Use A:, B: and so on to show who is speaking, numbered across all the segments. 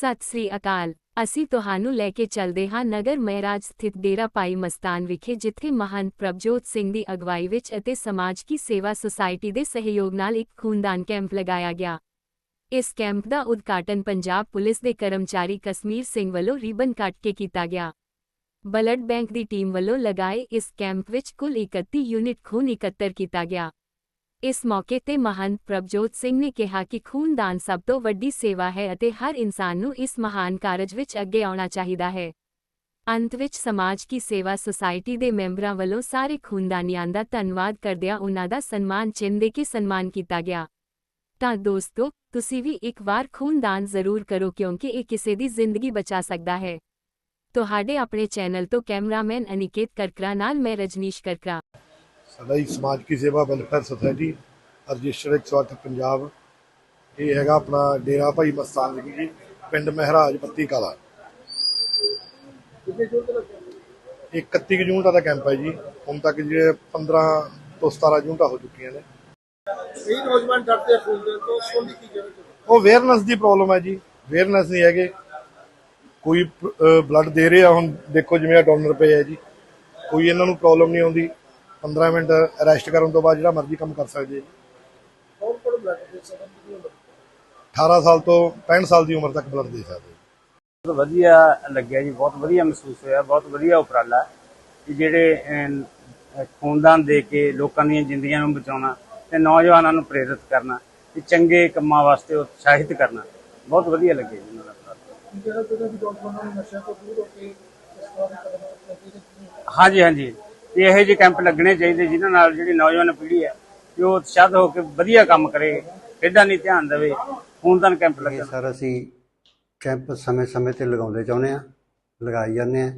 A: ਸਤਿ ਸ੍ਰੀ ਅਕਾਲ। ਅਸੀਂ ਤੁਹਾਨੂੰ ਲੈ ਕੇ ਚੱਲਦੇ ਹਾਂ ਨਗਰ ਮਹਿਰਾਜ ਸਥਿਤ ਡੇਰਾ ਭਾਈ ਮਸਤਾਨ ਵਿਖੇ, ਜਿੱਥੇ ਮਹੰਤ ਪ੍ਰਭਜੋਤ ਸਿੰਘ ਦੀ ਅਗਵਾਈ ਵਿੱਚ ਅਤੇ ਸਮਾਜ ਕੀ ਸੇਵਾ ਸੁਸਾਇਟੀ ਦੇ ਸਹਿਯੋਗ ਨਾਲ ਇੱਕ ਖੂਨਦਾਨ ਕੈਂਪ ਲਗਾਇਆ ਗਿਆ। ਇਸ ਕੈਂਪ ਦਾ ਉਦਘਾਟਨ ਪੰਜਾਬ ਪੁਲਿਸ ਦੇ ਕਰਮਚਾਰੀ ਕਸ਼ਮੀਰ ਸਿੰਘ ਵੱਲੋਂ ਰਿਬਨ ਕੱਟ ਕੇ ਕੀਤਾ ਗਿਆ। ਬਲੱਡ ਬੈਂਕ ਦੀ ਟੀਮ ਵੱਲੋਂ ਲਗਾਏ ਇਸ ਕੈਂਪ ਵਿੱਚ ਕੁੱਲ 31 ਯੂਨਿਟ ਖੂਨ ਇਕੱਤਰ ਕੀਤਾ ਗਿਆ। ਇਸ ਮੌਕੇ ਤੇ ਮਹੰਤ ਪ੍ਰਭਜੋਤ ਸਿੰਘ ਨੇ ਕਿਹਾ ਕਿ ਖੂਨਦਾਨ ਸਭ ਤੋਂ ਵੱਡੀ ਸੇਵਾ ਹੈ ਅਤੇ ਹਰ ਇਨਸਾਨ ਨੂੰ ਇਸ ਮਹਾਨ ਕਾਰਜ ਵਿੱਚ ਅੱਗੇ ਆਉਣਾ ਚਾਹੀਦਾ ਹੈ ਅੰਤ ਵਿੱਚ ਸਮਾਜ ਕੀ ਸੇਵਾ ਸੁਸਾਇਟੀ ਦੇ ਮੈਂਬਰਾਂ ਵੱਲੋਂ ਸਾਰੇ ਖੂਨਦਾਨੀਆਂ ਦਾ ਧੰਨਵਾਦ ਕਰਦਿਆਂ ਉਨ੍ਹਾਂ ਦਾ ਸਨਮਾਨ ਚਿੰਨ੍ਹ ਦੇ ਕੇ ਸਨਮਾਨ ਕੀਤਾ ਗਿਆ ਤਾਂ ਦੋਸਤੋ ਤੁਸੀਂ ਵੀ ਇੱਕ ਵਾਰ ਖੂਨਦਾਨ ਜ਼ਰੂਰ ਕਰੋ ਕਿਉਂਕਿ ਇਹ ਕਿਸੇ ਦੀ ਜ਼ਿੰਦਗੀ ਬਚਾ ਸਕਦਾ ਹੈ ਤੁਹਾਡੇ ਆਪਣੇ ਚੈਨਲ ਤੋਂ ਕੈਮਰਾਮੈਨ ਅਨਿਕੇਤ ਕਰਕਰਾ ਨਾਲ ਮੈਂ ਰਜਨੀਸ਼ ਕਰਕਰਾ
B: ਸਾਡਾ ਹੀ ਸਮਾਜ ਕੀ ਸੇਵਾ ਵੈਲਫੇਅਰ ਸੁਸਾਇਟੀ ਰਜਿਸਟਰਡ 108 ਪੰਜਾਬ। ਇਹ ਹੈਗਾ ਆਪਣਾ ਡੇਰਾ ਭਾਈ ਮਸਤਾਨ ਜੀ ਜੀ ਪਿੰਡ ਮਹਿਰਾਜ ਪੱਤੀ ਕਲਾ। ਇਹ 31 ਜੂਨ ਦਾ ਕੈਂਪ ਹੈ ਜੀ। ਹੁਣ ਤੱਕ ਜਿਹੜੇ 15 ਤੋਂ 17 ਜੂਨ ਹੋ ਚੁੱਕੀਆਂ ਨੇ।
C: ਕਈ ਨੌਜਵਾਨ ਡਰਦੇ ਆ ਖੂਨ ਦੇਣ ਤੋਂ ਸੋਨੀ ਕੀ ਚਾਹੁੰਦੇ
B: ਉਹ ਅਵੇਅਰਨੈਸ ਦੀ ਪ੍ਰੋਬਲਮ ਹੈ ਜੀ। ਅਵੇਅਰਨੈਸ ਨਹੀਂ ਹੈਗੇ। ਕੋਈ ਬਲੱਡ ਦੇ ਰਿਹਾ ਹੁਣ ਦੇਖੋ ਜਿਵੇਂ ਆ ਡੋਨਰ ਪਏ ਹੈ ਜੀ। ਕੋਈ ਇਹਨਾਂ ਨੂੰ ਪ੍ਰੋਬਲਮ ਨਹੀਂ ਆਉਂਦੀ। 15 ਮਿੰਟ ਅਰੈਸਟ ਕਰਨ ਤੋਂ ਬਾਅਦ ਜਿਹੜਾ ਮਰਜ਼ੀ ਕੰਮ ਕਰ ਸਕਦੇ ਜੀ।
C: ਕੌਣ ਕੌਣ ਬਲੱਡ ਦੇ ਸਕਦਾ ਕਿੰਨੀ ਉਮਰ?
B: 18 ਸਾਲ ਤੋਂ 65 ਸਾਲ ਦੀ ਉਮਰ ਤੱਕ ਬਲੱਡ ਦੇ ਸਕਦੇ।
D: ਬਹੁਤ ਵਧੀਆ ਲੱਗਿਆ ਜੀ ਬਹੁਤ ਵਧੀਆ ਮਹਿਸੂਸ ਹੋਇਆ ਬਹੁਤ ਵਧੀਆ ਉਪਰਾਲਾ। ਕਿ ਜਿਹੜੇ ਖੂਨਦਾਨ ਦੇ ਕੇ ਲੋਕਾਂ ਦੀਆਂ ਜ਼ਿੰਦਗੀਆਂ ਨੂੰ ਬਚਾਉਣਾ ਤੇ ਨੌਜਵਾਨਾਂ ਨੂੰ ਪ੍ਰੇਰਿਤ ਕਰਨਾ ਤੇ ਚੰਗੇ ਕੰਮਾਂ ਵਾਸਤੇ ਉਤਸ਼ਾਹਿਤ ਕਰਨਾ ਬਹੁਤ ਵਧੀਆ ਲੱਗਿਆ ਜੀ ਉਹਨਾਂ ਦਾ ਉਪਰਾਲਾ।
C: ਕੀ ਕਹਿਣਾ ਚਾਹੁੰਦੇ ਵੀ ਨਸ਼ਿਆਂ ਤੋਂ ਦੂਰ ਹੋ ਕੇ ਇਸ ਤਰ੍ਹਾਂ ਦੇ ਕਦਮ ਚੁੱਕਣੇ ਚਾਹੀਦੇ
D: ਹਾਂਜੀ ਹਾਂਜੀ। ਤੇ ਇਹੋ ਜਿਹੇ ਕੈਂਪ ਲੱਗਣੇ ਚਾਹੀਦੇ ਜਿਨ੍ਹਾਂ ਨਾਲ ਜਿਹੜੀ ਨੌਜਵਾਨ ਪੀੜ੍ਹੀ ਹੈ ਕਿ ਉਹ ਉਤਸ਼ਾਹਿਤ ਹੋ ਕੇ ਵਧੀਆ ਕੰਮ ਕਰੇ ਖੇਡਾਂ ਨਹੀਂ ਧਿਆਨ ਦੇਵੇ ਖੂਨਦਾਨ ਕੈਂਪ ਲੱਗਣ
E: ਸਰ ਅਸੀਂ ਕੈਂਪ ਸਮੇਂ-ਸਮੇਂ ਤੇ ਲਗਾਉਂਦੇ ਚਾਹੁੰਦੇ ਆ ਲਗਾਈ ਜਾਂਦੇ ਆ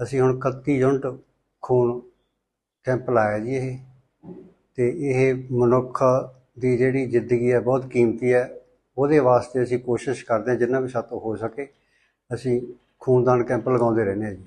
E: ਅਸੀਂ ਹੁਣ 31 ਯੂਨਿਟ ਖੂਨ ਕੈਂਪ ਲਾਇਆ ਜੀ ਇਹ। ਤੇ ਇਹ ਮਨੁੱਖ ਦੀ ਜਿਹੜੀ ਜ਼ਿੰਦਗੀ ਹੈ ਬਹੁਤ ਕੀਮਤੀ ਹੈ। ਉਹਦੇ ਵਾਸਤੇ ਅਸੀਂ ਕੋਸ਼ਿਸ਼ ਕਰਦੇ ਹਾਂ ਜਿੰਨਾ ਵੀ ਸਾਤੋਂ ਹੋ ਸਕੇ ਅਸੀਂ ਖੂਨਦਾਨ ਕੈਂਪ ਲਗਾਉਂਦੇ ਰਹਿੰਦੇ ਹਾਂ ਜੀ।